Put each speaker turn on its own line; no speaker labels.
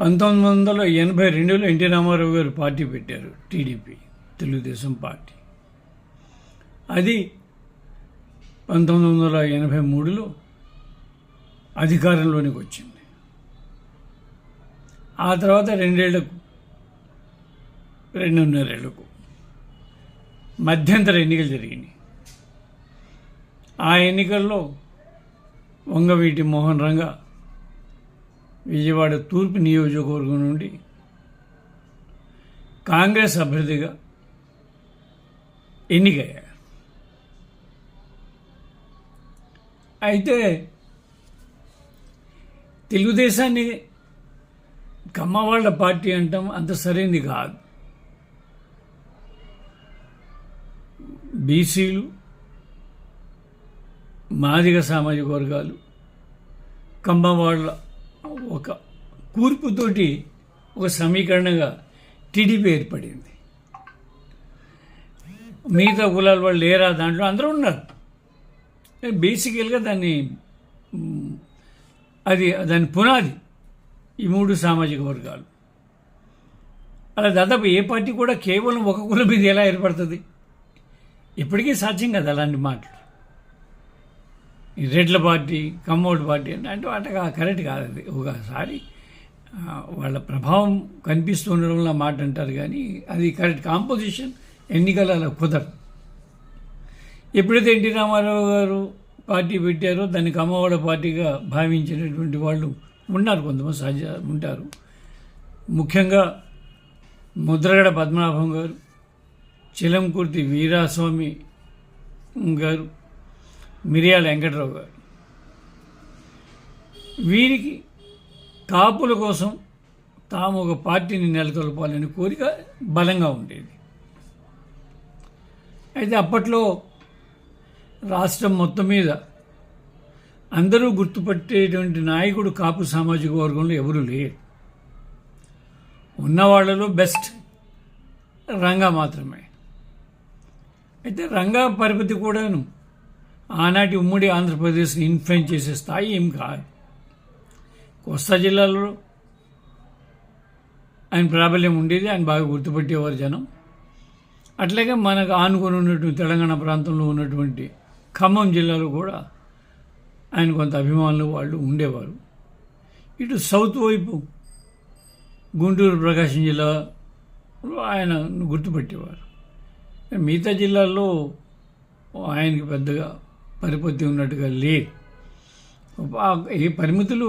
పంతొమ్మిది వందల ఎనభై రెండులో ఎన్టీ రామారావు గారు పార్టీ పెట్టారు టీడీపీ తెలుగుదేశం పార్టీ. అది పంతొమ్మిది వందల ఎనభై మూడులో అధికారంలోనికి వచ్చింది. ఆ తర్వాత రెండేళ్ళకు రెండున్నరేళ్ళకు మధ్యంతర ఎన్నికలు జరిగినాయి. ఆ ఎన్నికల్లో వంగవీటి మోహన్ రంగ విజయవాడ తూర్పు నియోజకవర్గం నుండి కాంగ్రెస్ అభ్యర్థిగా ఎన్నికయ్యారు. అయితే తెలుగుదేశాన్ని కమ్మవాళ్ళ పార్టీ అంటాం అంత సరైనది కాదు. బీసీలు మాదిగ సామాజిక వర్గాలు కమ్మవాళ్ళ ఒక కూర్పుతోటి ఒక సమీకరణగా టీడీపీ ఏర్పడింది. మిగతా కులాల వాళ్ళు లేరా దాంట్లో అందరూ ఉన్నారు. బేసికల్గా దాన్ని అది దాని పునాది ఈ మూడు సామాజిక వర్గాలు. అలా దాదాపు ఏ పార్టీ కూడా కేవలం ఒక కులం మీద ఎలా ఏర్పడుతుంది? ఇప్పటికీ సాధ్యం కదా అలాంటి మాటలు. ఈ రెడ్ల పార్టీ కమ్మోడ్ పార్టీ అంటే అంటే వాటికి కరెక్ట్ కాదు అది. ఒకసారి వాళ్ళ ప్రభావం కనిపిస్తూ ఉండడం వల్ల మాట అంటారు కానీ అది కరెక్ట్ కాంపోజిషన్ ఎన్నికల అలా కుదరదు. ఎప్పుడైతే ఎన్టీ రామారావు గారు పార్టీ పెట్టారో దాన్ని కమ్మవాడ పార్టీగా భావించినటువంటి వాళ్ళు ఉన్నారు కొంతమంది సహజ ఉంటారు. ముఖ్యంగా ముద్రగడ పద్మనాభం గారు చిలంకుర్తి వీరాస్వామి గారు మిరియాల వెంకటరావు గారు. వీరికి కాపుల కోసం తాము ఒక పార్టీని నెలకొల్పాలని కోరిక బలంగా ఉండేది. అయితే అప్పట్లో రాష్ట్రం మొత్తం మీద అందరూ గుర్తుపట్టేటువంటి నాయకుడు కాపు సామాజిక వర్గంలో ఎవరూ లేరు. ఉన్నవాళ్ళలో బెస్ట్ రంగా మాత్రమే. అయితే రంగా పరిపతి కూడాను ఆనాటి ఉమ్మడి ఆంధ్రప్రదేశ్ని ఇన్ఫ్లుయెన్స్ చేసే స్థాయి ఏం కాదు. కోస్తా జిల్లాలో ఆయన ప్రాబల్యం ఉండేది ఆయన బాగా గుర్తుపట్టేవారు జనం. అట్లాగే మనకు ఆనుకొని ఉన్నటువంటి తెలంగాణ ప్రాంతంలో ఉన్నటువంటి ఖమ్మం జిల్లాలో కూడా ఆయన కొంత అభిమానులు వాళ్ళు ఉండేవారు. ఇటు సౌత్ వైపు గుంటూరు ప్రకాశం జిల్లా ఆయన గుర్తుపట్టేవారు. మిగతా జిల్లాల్లో ఆయనకి పెద్దగా పరిపత్తి ఉన్నట్టుగా లేదు. ఈ పరిమితులు